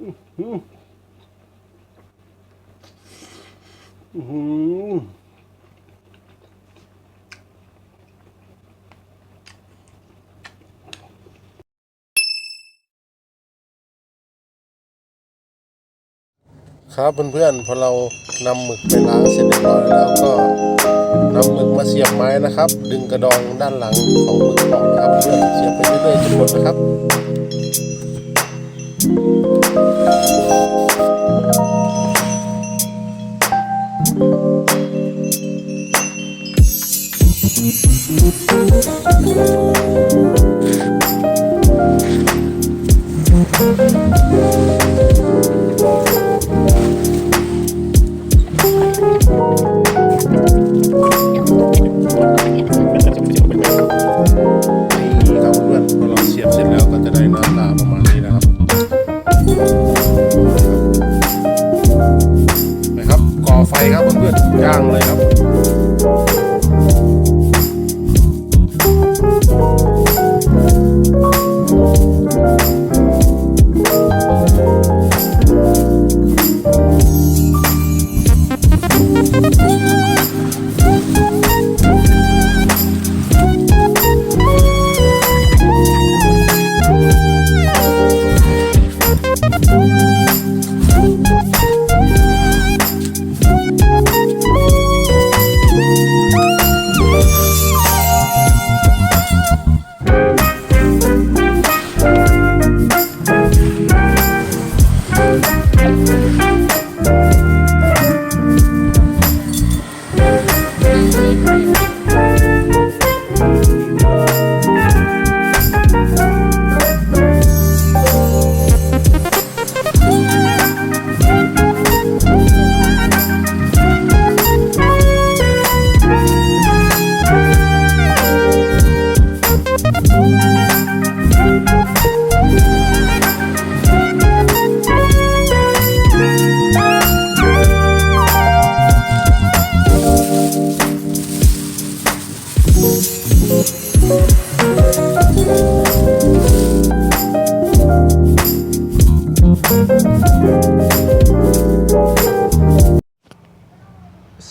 อืมอื้อหือครับเพื่อนๆพอเรานำหมึกไปล้างเสร็จเรียบร้อยแล้วก็นำหมึกมาเสียบไม้นะครับ ดึงกระดองด้านหลังของหมึกออกนะครับเพื่อนเสียบไปเรื่อยๆจนหมดนะครับ นี่ ย่างเลยครับ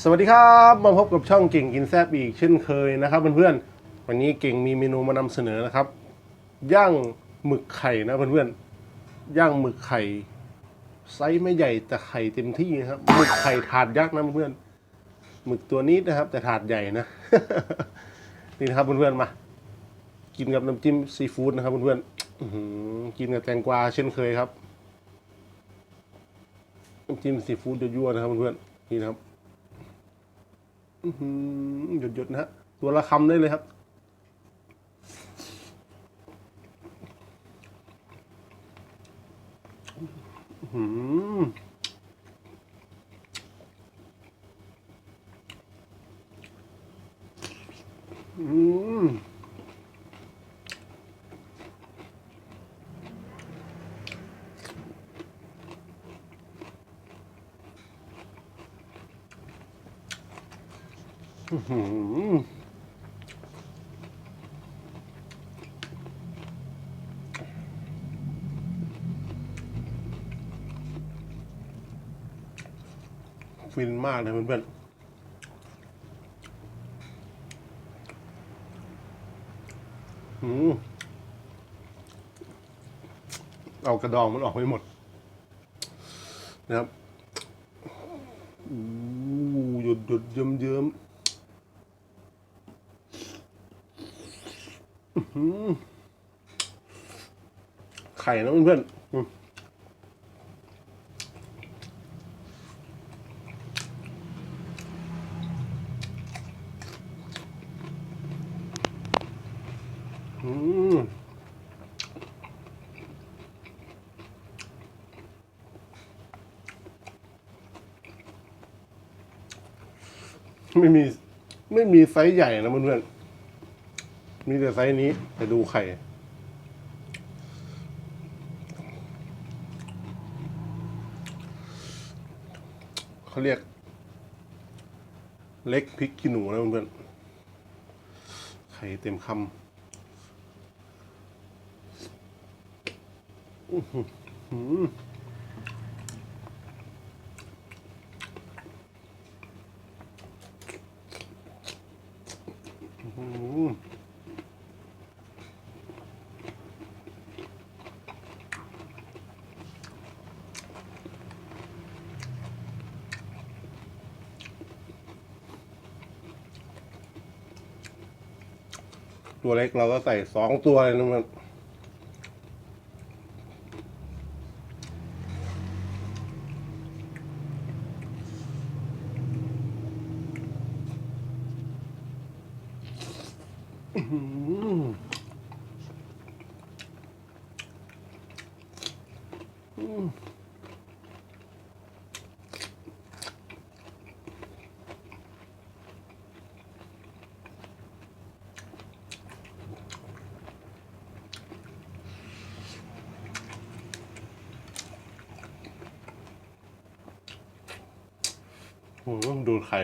สวัสดีครับมาพบกับช่องเก่งกินแซบอีกเช่นเคยนะครับเพื่อนๆวันนี้เก่งมีเมนูมานำเสนอนะครับย่างหมึกไข่นะเพื่อนๆย่างหมึกไข่ไซส์ไม่ใหญ่แต่ไข่เต็มที่นะครับหมึกไข่ถาดยักษ์นะเพื่อนๆหมึกตัวนี้นะครับ แต่ถาดใหญ่นะนี่นะครับเพื่อนๆมา กินกับน้ำจิ้มซีฟู้ดนะครับเพื่อนๆกินกับแตงกวาเช่นเคยครับน้ำจิ้มซีฟู้ดยั่วๆนะครับเพื่อนๆนี่นะครับ หยดหยดนะฮะ ตัวละคำได้เลยครับ อืมหืออืมอื้อหือ ฟินมากเลยเพื่อนๆอืมเอากระดองมันออกไปหมด นะครับอู้หยุดหยุดเยิ้มเยิ้มอื้อหือ ไข่นะเพื่อนอืมอืมไม่มี ไม่มีไซส์ใหญ่นะเพื่อนๆ มีแต่ไซส์นี้ไปดูไข่ เขาเรียก เล็กพริกขี้หนูนะเพื่อนๆไข่เต็มคำอืมอืม ตัวเล็กเราก็ใส่สองตัวเลยนะมัน มต้องดูไข่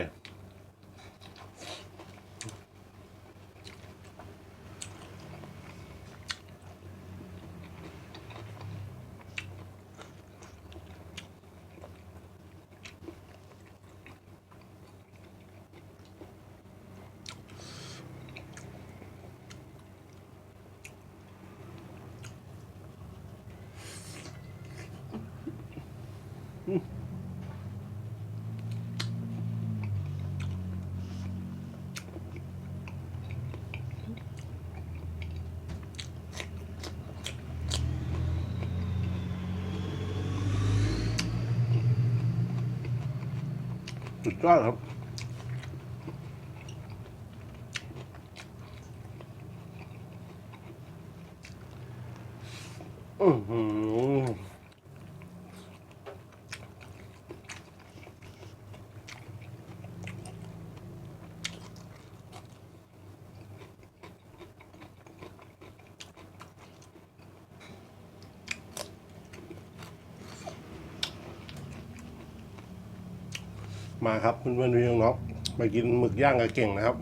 สุ ดยอดครับอือหือ มาครับเพื่อนๆพี่น้องๆมากินหมึกย่างกับเก่งนะครับ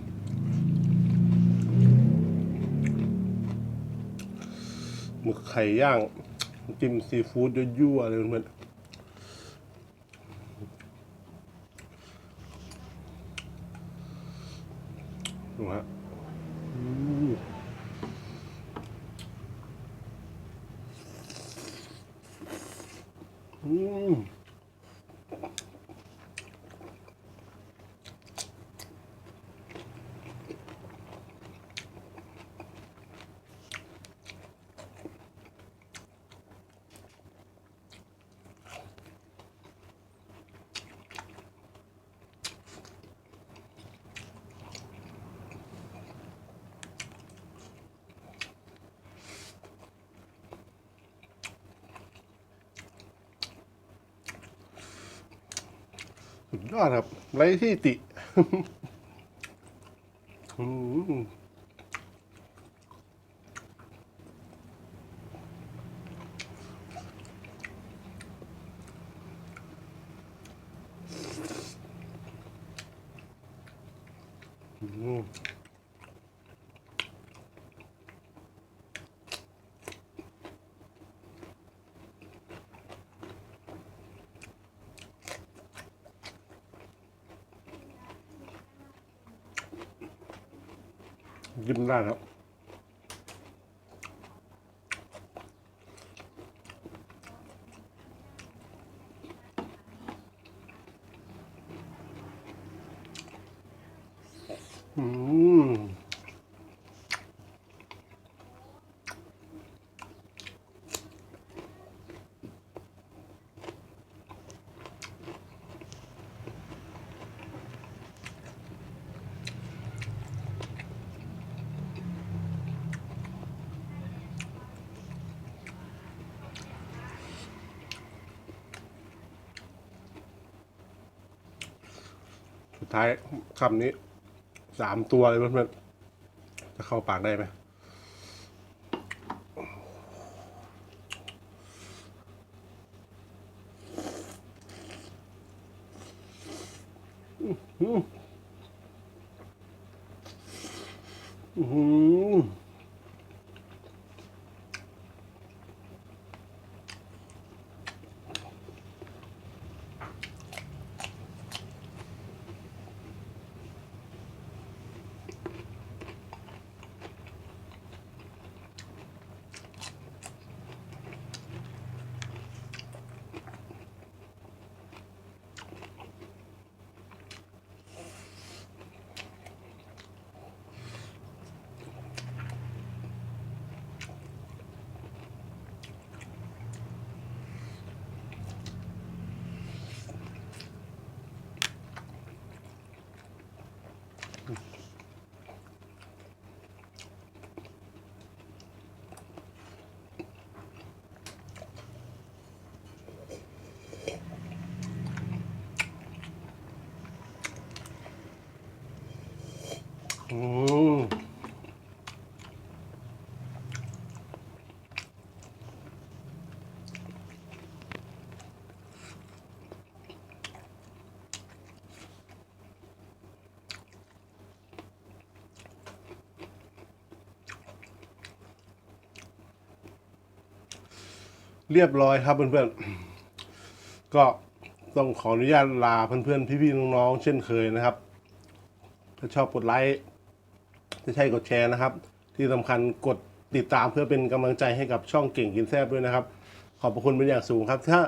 หมึกไข่ย่างจิ้มซีฟู้ดยั่วๆเลยเพื่อนๆดูฮะ ยอดครับไรที่ติ อืมอืม ยิ้มได้แล้วอืม สุด ท้ายคำนี้สามตัวเลยเพื่อนๆจะเข้าปากได้ไหมอื้อหืออื้ เรียบร้อยครับเพื่อนๆ ก็ต้องขออนุญาตลาเพื่อนๆ พี่ๆ น้องๆ เช่นเคยนะครับ ถ้าชอบกดไลค์ จะใช่กดแชร์นะครับ ที่สำคัญกดติดตามเพื่อเป็นกำลังใจให้กับช่องเก่งกินแซบด้วยนะครับ ขอบพระคุณเป็นอย่างสูงครับ ถ้า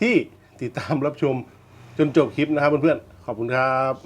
ที่ติดตามรับชมจนจบคลิปนะครับเพื่อนๆขอบคุณครับ